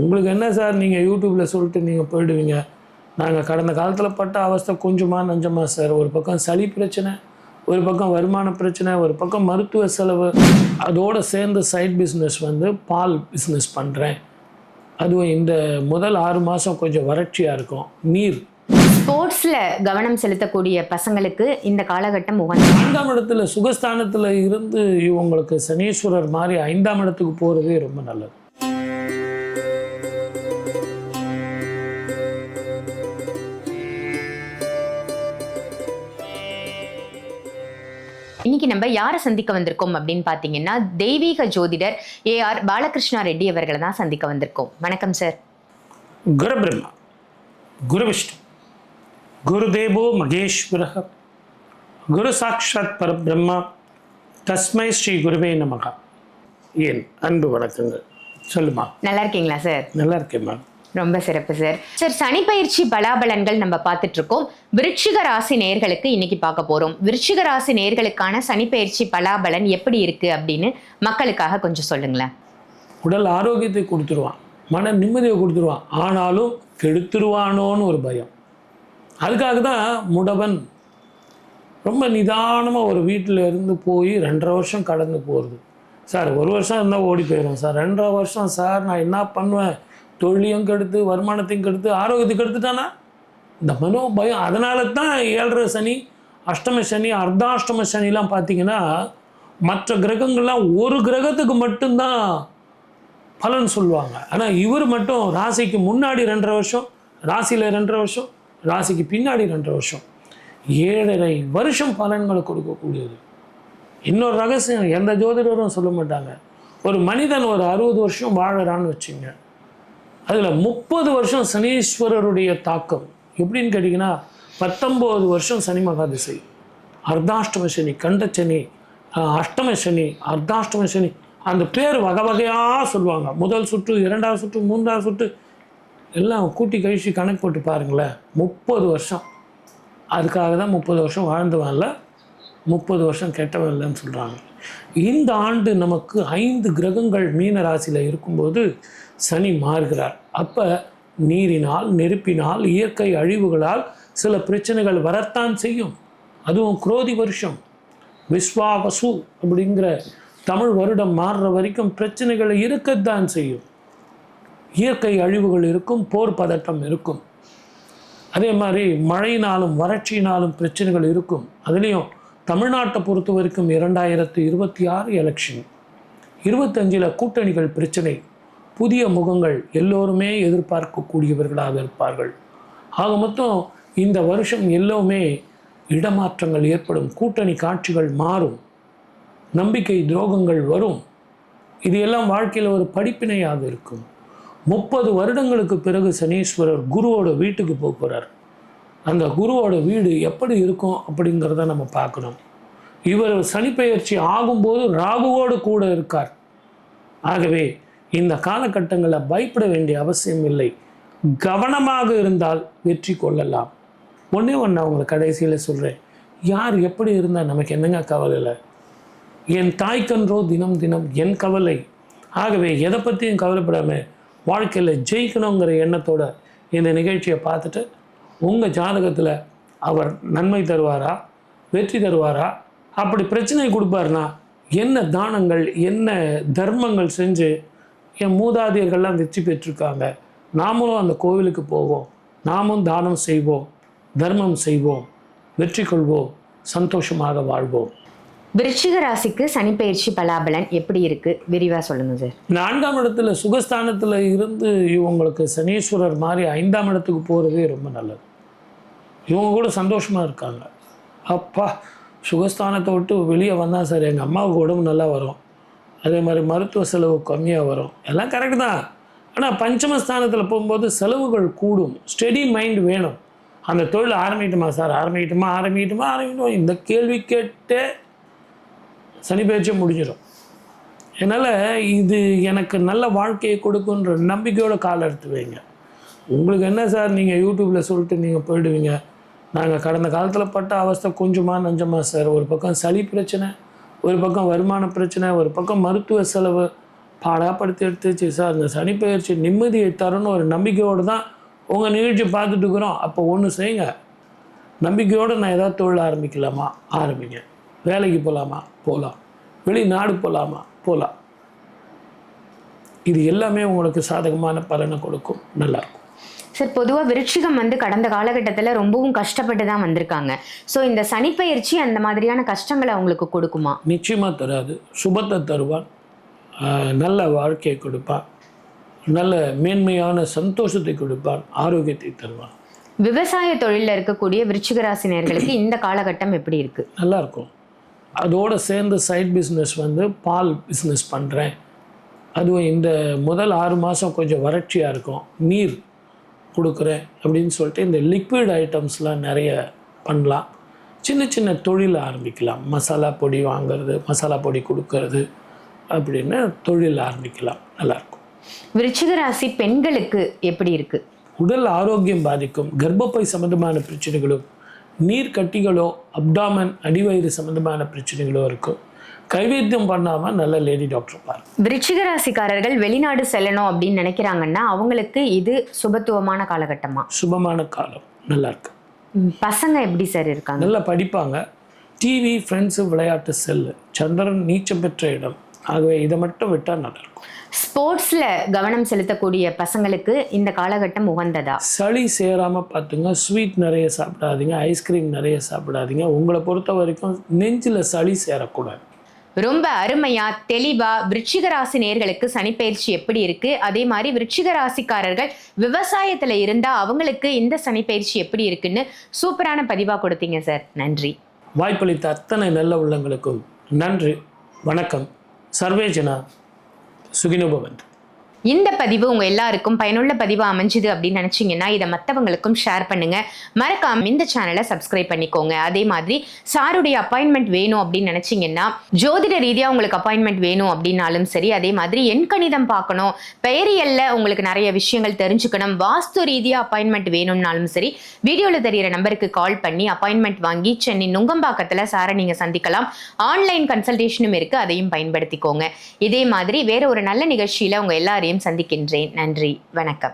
உங்களுக்கு என்ன சார் நீங்கள் யூடியூப்பில் சொல்லிட்டு நீங்கள் போயிடுவீங்க? நாங்கள் கடந்த காலத்தில் பட்ட அவஸ்தை கொஞ்சமாக நஞ்சமா சார். ஒரு பக்கம் சளி பிரச்சனை ஒரு பக்கம் வருமான பிரச்சனை ஒரு பக்கம் மருத்துவ செலவு. அதோடு சேர்ந்து சைட் பிஸ்னஸ் வந்து பால் பிஸ்னஸ் பண்ணுறேன் அதுவும் இந்த முதல் ஆறு மாதம் கொஞ்சம் வறட்சியாக இருக்கும். நீர். ஸ்போர்ட்ஸ்ல கவனம் செலுத்தக்கூடிய பசங்களுக்கு இந்த காலகட்டம் உகந்த ஐந்தாம் இடத்துல சுகஸ்தானத்தில் இருந்து இவங்களுக்கு சனீஸ்வரர் மாதிரி ஐந்தாம் இடத்துக்கு போகிறதே ரொம்ப நல்லது. இன்னைக்கு நம்ம யாரை சந்திக்க வந்திருக்கோம் அப்படின்னு பார்த்தீங்கன்னா தெய்வீக ஜோதிடர் ஏ ஆர் பாலகிருஷ்ணா ரெட்டி அவர்களை தான் சந்திக்க வந்திருக்கோம். வணக்கம் சார். குரு பிரம்மா குரு விஷ்ணு குருதேவோ மகேஸ்வர குரு சாட்சாத் பரபிரம்மா. தஸ்மை ஸ்ரீ குருவே நமகா. ஏன் அன்பு வணக்கங்கள். சொல்லுமா? நல்லா இருக்கீங்களா சார்? நல்லா இருக்கேம்மா ரொம்ப சிறப்பு சார் சார் சனி பயிற்சி பலாபலன்கள் நம்ம பார்த்துட்டு இருக்கோம் விருச்சிக ராசி நேர்களுக்கு இன்னைக்கு பார்க்க போறோம். விருச்சிக ராசி நேர்களுக்கான சனி பயிற்சி பலாபலன் எப்படி இருக்கு அப்படின்னு மக்களுக்காக கொஞ்சம் சொல்லுங்களேன். உடல் ஆரோக்கியத்தை கொடுத்துருவான். மன நிம்மதியை கொடுத்துருவான். ஆனாலும் கெடுத்துருவானோன்னு ஒரு பயம். அதுக்காக தான் முடவன் ரொம்ப நிதானமாக ஒரு வீட்டில் இருந்து போய் ரெண்டரை வருஷம் கடந்து போகிறது சார் ஒரு வருஷம் இருந்தால் ஓடி போயிடும் சார் ரெண்டரை வருஷம் சார் நான் என்ன பண்ணுவேன்? தொழிலையும் கெடுத்து வருமானத்தையும் கெடுத்து ஆரோக்கியத்தை கெடுத்துட்டானா? இந்த மனோ பயம். அதனால தான் ஏழரை சனி அஷ்டம சனி அர்த்தாஷ்டம சனிலாம் பார்த்தீங்கன்னா மற்ற கிரகங்கள்லாம் ஒரு கிரகத்துக்கு மட்டும்தான் பலன் சொல்லுவாங்க. ஆனால் இவர் மட்டும் ராசிக்கு முன்னாடி ரெண்டரை வருஷம் ராசியில் ரெண்டரை வருஷம் ராசிக்கு பின்னாடி ரெண்டரை வருஷம். ஏழரை வருஷம் பலன்களை கொடுக்கக்கூடியது இன்னொரு ரகசியம் எந்த ஜோதிடரும் சொல்ல மாட்டாங்க. ஒரு மனிதன் ஒரு அறுபது வருஷம் வாழறான்னு வச்சுங்க. அதில் முப்பது வருஷம் சனீஸ்வரருடைய தாக்கம். எப்படின்னு கேட்டிங்கன்னா பத்தொம்போது வருஷம் சனி மகாதிசை. அர்த்தாஷ்டம சனி கண்ட சனி அஷ்டம சனி அர்த்தாஷ்டம சனி அந்த பேர் வகை வகையாக சொல்லுவாங்க. முதல் சுற்று இரண்டாவது சுற்று மூன்றாவது சுற்று எல்லாம் கூட்டி கழிச்சு கணக்கு போட்டு பாருங்களேன் முப்பது வருஷம். அதுக்காக தான் முப்பது வருஷம் வாழ்ந்தவன்ல முப்பது வருஷம் கெட்டவன் இல்லைன்னு சொல்கிறாங்க இந்த ஆண்டு நமக்கு ஐந்து கிரகங்கள் மீன ராசியில் இருக்கும்போது சனி மாறுகிறார். அப்போ நீரினால் நெருப்பினால் இயற்கை அழிவுகளால் சில பிரச்சனைகள் வரத்தான் செய்யும். அதுவும் குரோதி வருஷம். விஸ்வாவசு அப்படிங்கிற தமிழ் வருடம் மாறுற வரைக்கும் பிரச்சனைகள் இருக்கத்தான் செய்யும். இயற்கை அழிவுகள் இருக்கும் போர் பதட்டம் இருக்கும். அதே மாதிரி மழையினாலும் வறட்சியினாலும் பிரச்சனைகள் இருக்கும். அதுலேயும் தமிழ்நாட்டை பொறுத்த வரைக்கும் இரண்டாயிரத்து இருபத்தி ஆறு எலெக்ஷன் இருபத்தஞ்சில் கூட்டணிகள் பிரச்சனை. புதிய முகங்கள் எல்லோருமே எதிர்பார்க்கக்கூடியவர்களாக இருப்பார்கள். ஆக மொத்தம் இந்த வருஷம் எல்லோருமே இடமாற்றங்கள் ஏற்படும். கூட்டணி காட்சிகள் மாறும். நம்பிக்கை துரோகங்கள் வரும். இது எல்லாம் வாழ்க்கையில் ஒரு படிப்பினையாக இருக்கும். முப்பது வருடங்களுக்கு பிறகு சனீஸ்வரர் குருவோட வீட்டுக்கு போகிறார் அந்த குருவோட வீடு எப்படி இருக்கும் அப்படிங்கிறத நம்ம பார்க்கணும். இவர் சனிப்பெயர்ச்சி ஆகும்போது ராகுவோடு கூட இருக்கார். ஆகவே இந்த காலகட்டங்களில் பயப்பட வேண்டிய அவசியம் இல்லை. கவனமாக இருந்தால் வெற்றி கொள்ளலாம். ஒன்றே ஒன்று அவங்க கடைசியில் சொல்கிறேன் யார் எப்படி இருந்தால் நமக்கு என்னங்க கவலை இல்லை? என் தாய்க்கன்றோ தினம் தினம் என் கவலை. ஆகவே எதை பற்றியும் கவலைப்படாமல் வாழ்க்கையில் ஜெயிக்கணுங்கிற எண்ணத்தோட இந்த நிகழ்ச்சியை பார்த்துட்டு உங்கள் ஜாதகத்தில் அவர் நன்மை தருவாரா? வெற்றி தருவாரா? அப்படி பிரச்சனை கொடுப்பாருனா என்ன தானங்கள் என்ன தர்மங்கள் செஞ்சு என் மூதாதையர்கள்லாம் வெற்றி பெற்றிருக்காங்க? நாமளும் அந்த கோவிலுக்கு போவோம். நாமும் தானம் செய்வோம். தர்மம் செய்வோம். வெற்றி கொள்வோம். சந்தோஷமாக வாழ்வோம். விருச்சிக ராசிக்கு சனி பயிற்சி பலாபலன் எப்படி இருக்கு? விரிவா சொல்லுங்க சார். நான்காம் இடத்துல சுகஸ்தானத்தில் இருந்து இவங்களுக்கு சனீஸ்வரர் மாதிரி ஐந்தாம் இடத்துக்கு போகிறதே ரொம்ப நல்லது. இவங்க கூட சந்தோஷமாக இருக்காங்க. அப்பா சுகஸ்தானத்தை விட்டு வெளியே வந்தால் சார் எங்கள் அம்மாவுக்கு உடம்பு நல்லா வரும். அதே மாதிரி மருத்துவ செலவு கம்மியாக வரும். எல்லாம் கரெக்டு தான். ஆனால் பஞ்சமஸ்தானத்தில் போகும்போது செலவுகள் கூடும். ஸ்டெடி மைண்ட் வேணும். அந்த தொழில் ஆரம்பிக்கட்டுமா சார்? ஆரம்பிக்கட்டுமா? ஆரம்பிக்கட்டுமா? ஆரம்பிக்கணும் இந்த கேள்வி கேட்டே சனி பயிற்சியும் முடிஞ்சிடும். அதனால் இது எனக்கு நல்ல வாழ்க்கையை கொடுக்குன்ற நம்பிக்கையோட கால் எடுத்து வைங்க. உங்களுக்கு என்ன சார்? நீங்கள் யூடியூப்பில் சொல்லிட்டு நீங்கள் போயிடுவீங்க. நாங்கள் கடந்த காலத்தில் பட்ட அவஸ்தை கொஞ்சமாக நஞ்சமா சார். ஒரு பக்கம் சளி பிரச்சனை ஒரு பக்கம் வருமான பிரச்சனை ஒரு பக்கம் மருத்துவ செலவு. பாடாப்படுத்தி எடுத்துச்சு சார். அந்த சனி நிம்மதியை தரும்னு ஒரு நம்பிக்கையோடு தான் உங்கள் நிகழ்ச்சி பார்த்துட்டு இருக்கிறோம். அப்போ ஒன்று செய்யுங்க. நம்பிக்கையோடு நான் ஏதாவது தொழில் ஆரம்பிக்கலாமா? ஆரம்பிங்க. வேலைக்கு போகலாமா போகலாம் வெளிநாடு போகலாமா போகலாம் இது எல்லாமே உங்களுக்கு சாதகமான பலனை கொடுக்கும். நல்லாயிருக்கும் சார் பொதுவாக விருட்சிகம் வந்து கடந்த காலகட்டத்தில் ரொம்பவும் கஷ்டப்பட்டு தான் வந்திருக்காங்க. ஸோ இந்த சனிப்பெயர்ச்சி அந்த மாதிரியான கஷ்டங்களை அவங்களுக்கு கொடுக்குமா? நிச்சயமாக தராது. சுபத்தை தருவான் நல்ல வாழ்க்கையை கொடுப்பான் நல்ல மேன்மையான சந்தோஷத்தை கொடுப்பான் ஆரோக்கியத்தை தருவான் விவசாய தொழிலில் இருக்கக்கூடிய விருச்சிக ராசி நேயர்களுக்கு இந்த காலகட்டம் எப்படி இருக்கு? நல்லா இருக்கும் அதோடு சேர்ந்து சைட் பிஸ்னஸ் வந்து பால் பிஸ்னஸ் பண்ணுறேன் அதுவும் இந்த முதல் ஆறு மாதம் கொஞ்சம் வறட்சியாக இருக்கும். நீர் கொடுக்குறேன் அப்படின்னு சொல்லிட்டு இந்த லிக்விட் ஐட்டம்ஸ்லாம் நிறைய பண்ணலாம். சின்ன சின்ன தொழில் ஆரம்பிக்கலாம். மசாலா பொடி வாங்குறது மசாலா பொடி கொடுக்கறது அப்படின்னு தொழில் ஆரம்பிக்கலாம். நல்லாயிருக்கும். விருச்சிக ராசி பெண்களுக்கு எப்படி இருக்கு? உடல் ஆரோக்கியம் பாதிக்கும். கர்ப்பப்பை சம்பந்தமான பிரச்சனைகளும் நீர் கட்டிகளோ அப்டாமன் அடிவயிறு சம்பந்தமான பிரச்சனைகளோ இருக்கும். கைவைத்தியம் பண்ணாமல் நல்ல லேடி டாக்டர் பாருங்க. விருச்சிக ராசிக்காரர்கள் வெளிநாடு செல்லணும் அப்படின்னு நினைக்கிறாங்கன்னா அவங்களுக்கு இது சுபத்துவமான காலகட்டமா? சுபமான காலம். நல்லா இருக்கு. பசங்க எப்படி சார் இருக்காங்க? நல்லா படிப்பாங்க. டிவி ஃப்ரெண்ட்ஸு விளையாட்டு செல்லு. சந்திரன் நீச்சம் பெற்ற இடம். ஆகவே இதை மட்டும் விட்டால் நல்லா இருக்கும் ஸ்போர்ட்ஸ்ல கவனம் செலுத்தக்கூடிய பசங்களுக்கு இந்த காலகட்டம் உகந்ததா? சளி சேராமல் பார்த்துங்க. ஸ்வீட் நிறைய சாப்பிடாதீங்க. ஐஸ்கிரீம் நிறைய சாப்பிடாதீங்க. உங்களை பொறுத்த வரைக்கும் நெஞ்சில் சளி சேரக்கூடாது. ரொம்ப அருமையா தெளிவா விருச்சிகராசி நேர்களுக்கு சனிப்பயிற்சி எப்படி இருக்கு? அதே மாதிரி விருச்சிகராசிக்காரர்கள் விவசாயத்துல இருந்தா அவங்களுக்கு இந்த சனிப்பயிற்சி எப்படி இருக்குன்னு சூப்பரான பதிவா கொடுத்தீங்க சார் நன்றி. வாய்ப்பளித்த அத்தனை நல்ல உள்ளங்களுக்கும் நன்றி. வணக்கம். சர்வேஜனா சுகினோபவந்த் இந்த பதிவு உங்க எல்லாருக்கும் பயனுள்ள பதிவு அமைஞ்சுது அப்படின்னு நினைச்சீங்கன்னா இதை மற்றவங்களுக்கும் ஷேர் பண்ணுங்க. மறக்காம இந்த சேனலை சப்ஸ்கிரைப் பண்ணிக்கோங்க. அதே மாதிரி சாருடைய அப்பாயின்மெண்ட் வேணும் அப்படின்னு நினைச்சீங்கன்னா ஜோதிட ரீதியா உங்களுக்கு அப்பாயின்மெண்ட் வேணும் அப்படின்னாலும் சரி அதே மாதிரி எண் கணிதம் பார்க்கணும் பெயரியல்ல உங்களுக்கு நிறைய விஷயங்கள் தெரிஞ்சுக்கணும் வாஸ்து ரீதியா அப்பாயின்மெண்ட் வேணும்னாலும் சரி வீடியோல தெரியிற நம்பருக்கு கால் பண்ணி அப்பாயின்மெண்ட் வாங்கி சென்னை நுங்கம்பாக்கத்துல சாரை நீங்க சந்திக்கலாம். ஆன்லைன் கன்சல்டேஷனும் இருக்கு அதையும் பயன்படுத்திக்கோங்க. இதே மாதிரி வேற ஒரு நல்ல நிகழ்ச்சியில உங்க எல்லாரையும் சந்திக்கின்றேன். நன்றி. வணக்கம்.